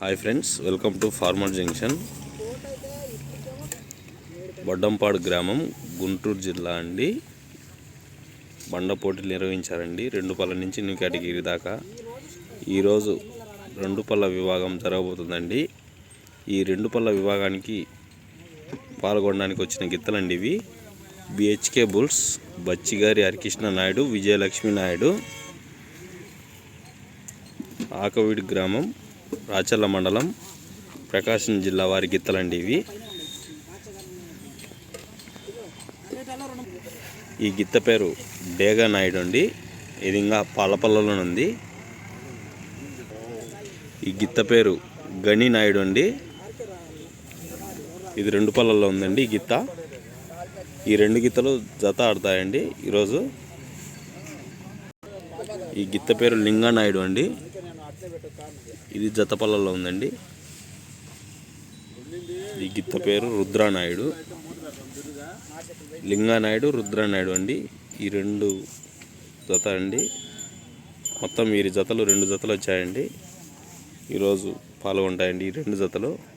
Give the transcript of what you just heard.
Hi friends welcome to Farmer Junction. Boddampadu గ్రామం గుంటూరు జిల్లా అండి. బండ పోటీలు నిర్వహించారండి. రెండు పళ్ళ నుంచి న్యూ కేటగిరీ దాకా. ఈరోజు రెండు పళ్ళ విభాగం జరగబోతుందండి. ఈ రెండు పళ్ళ విభాగానికి పాల్గొనడానికి వచ్చిన గిత్తలండి ఇవి. BHK bulls బచ్చిగారి Harikrishna Naidu Vijayalakshmi Naidu. ఆకవీడి గ్రామం రాచర్ల మండలం ప్రకాశం జిల్లా వారి గిత్తలండి ఇవి ఈ గిత్త పేరు డేగా నాయుడు అండి. ఇది ఇంకా పాలపల్లలో ఈ గిత్త పేరు గని నాయుడు అండి. ఇది రెండు పళ్ళల్లో ఉందండి ఈ గిత్త. ఈ రెండు గిత్తలు జత ఆడతాయండి. ఈరోజు ఈ గిత్త పేరు లింగనాయుడు అండి. ఇది జతపల్లలో ఉందండి. ఈ గిత్త పేరు రుద్రానాయుడు. లింగానాయుడు రుద్రానాయుడు అండి. ఈ రెండు జత అండి. మొత్తం వీరి జతలు రెండు జతలు వచ్చాయండి. ఈరోజు పాల్గొంటాయండి ఈ రెండు జతలు.